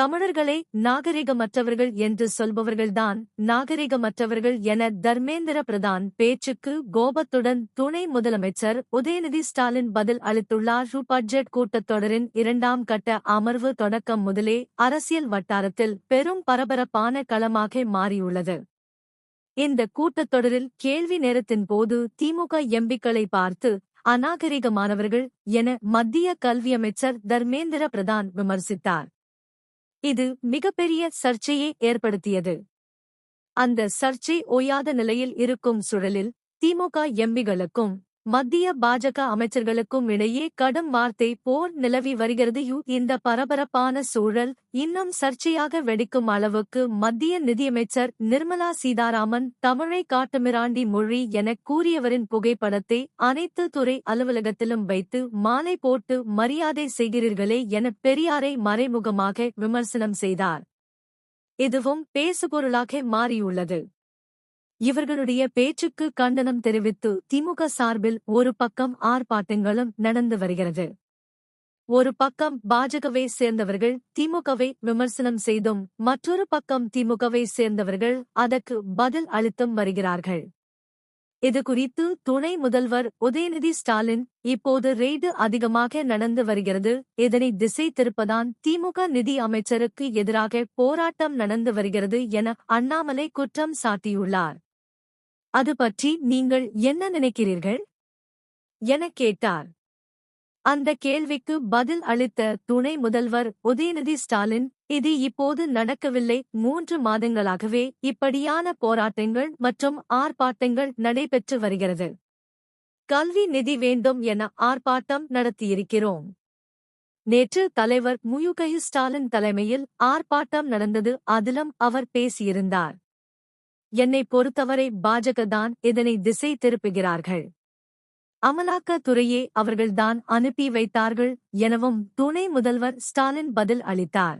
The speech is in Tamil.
தமிழர்களை நாகரிகமற்றவர்கள் என்று சொல்பவர்கள்தான் நாகரிகமற்றவர்கள் என தர்மேந்திர பிரதான் பேச்சுக்கு கோபத்துடன் துணை முதலமைச்சர் உதயநிதி ஸ்டாலின் பதில் அளித்துள்ளார். பட்ஜெட் கூட்டத்தொடரின் இரண்டாம் கட்ட அமர்வு தொடக்கம் முதலே அரசியல் வட்டாரத்தில் பெரும் பரபரப்பான களமாக மாறியுள்ளது. இந்த கூட்டத்தொடரில் கேள்வி நேரத்தின் போது திமுக எம்பிக்களை பார்த்து அநாகரிகமானவர்கள் என மத்திய கல்வியமைச்சர் தர்மேந்திர பிரதான் விமர்சித்தார். இது மிகப்பெரிய சர்ச்சையை ஏற்படுத்தியது. அந்த சர்ச்சை ஓயாத நிலையில் இருக்கும் சுழலில் திமுக எம்பிகளுக்கும் மத்திய பாஜக அமைச்சர்களுக்கும் இடையே கடும் வார்த்தை போர் நிலவி வருகிறது. யு இந்த பரபரப்பான சூழல் இன்னும் சர்ச்சையாக வெடிக்கும் அளவுக்கு மத்திய நிதியமைச்சர் நிர்மலா சீதாராமன் தமிழை காட்டுமிராண்டி மொழி என கூறியவரின் புகைப்படத்தை அனைத்து துறை அலுவலகத்திலும் வைத்து மாலை போட்டு மரியாதை செய்கிறீர்களே என பெரியாரை மறைமுகமாக விமர்சனம் செய்தார். இதுவும் பேசுபொருளாக மாறியுள்ளது. இவர்களுடைய பேச்சுக்கு கண்டனம் தெரிவித்து திமுக சார்பில் ஒரு பக்கம் ஆர்ப்பாட்டங்களும் நடந்து வருகிறது. ஒரு பக்கம் பாஜகவை சேர்ந்தவர்கள் திமுகவை விமர்சனம் செய்தும் மற்றொரு பக்கம் திமுகவை சேர்ந்தவர்கள் அதற்கு பதில் அளித்தும் வருகிறார்கள். இது குறித்து துணை முதல்வர் உதயநிதி ஸ்டாலின் இப்போது ரெய்டு அதிகமாக நடந்து வருகிறது. இதனை திசை திருப்பதான் திமுக நிதி அமைச்சருக்கு எதிராக போராட்டம் நடந்து வருகிறது என அண்ணாமலை குற்றம் சாட்டியுள்ளார். அது பற்றி நீங்கள் என்ன நினைக்கிறீர்கள்? எனக் கேட்டார் அந்த கேள்விக்கு பதில் அளித்த துணை முதல்வர் உதயநிதி ஸ்டாலின் இது இப்போது நடக்கவில்லை. மூன்று மாதங்களாகவே இப்படியான போராட்டங்கள் மற்றும் ஆர்ப்பாட்டங்கள் நடைபெற்று வருகிறது. கல்வி நிதி வேண்டும் என ஆர்ப்பாட்டம் நடத்தியிருக்கிறோம். நேற்று தலைவர் முயுகை ஸ்டாலின் தலைமையில் ஆர்ப்பாட்டம் நடந்தது. அதிலும் அவர் பேசியிருந்தார். என்னை பொறுத்தவரை பாஜக தான் இதனை திசை திருப்புகிறார்கள். அமலாக்கத்துறையே அவர்கள்தான் அனுப்பி வைத்தார்கள் எனவும் துணை முதல்வர் ஸ்டாலின் பதில் அளித்தார்.